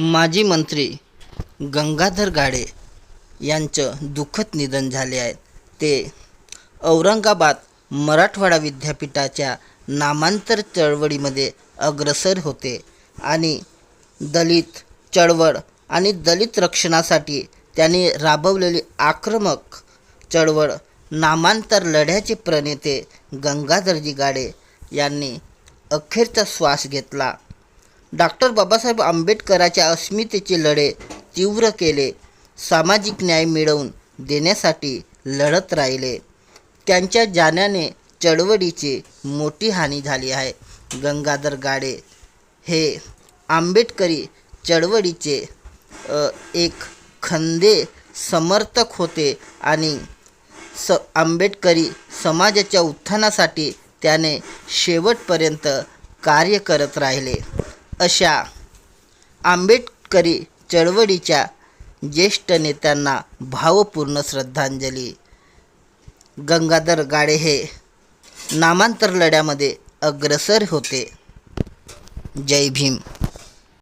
माजी मंत्री गंगाधर गाडे यांचं दुःखद निधन झाले आहे. ते औरंगाबाद मराठवाडा विद्यापीठाच्या नामांतर चळवळीमध्ये अग्रसर होते आणि दलित चळवळ आणि दलित रक्षणासाठी त्यांनी राबवलेली आक्रमक चळवळ नामांतर लढ्याचे प्रणेते गंगाधरजी गाडे यांनी अखेरचा श्वास घेतला. डॉक्टर बाबासाहेब आंबेडकरांच्या अस्मितेचे लढे तीव्र केले सामाजिक न्याय मिळवून देण्यासाठी लढत राहिले. त्यांच्या जाण्याने चळवळीची मोठी हानी झाली आहे. गंगाधर गाडे हे आंबेडकरी चळवळीचे एक खंदे समर्थक होते आणि स आंबेडकरी समाजाच्या उत्थानासाठी त्याने शेवटपर्यंत कार्य करत राहिले. अशा आंबेडकरी चळवळीच्या ज्येष्ठ नेत्यांना भावपूर्ण श्रद्धांजली. गंगाधर गाडे हे नामांतर लढ्यामध्ये अग्रसर होते. जय भीम.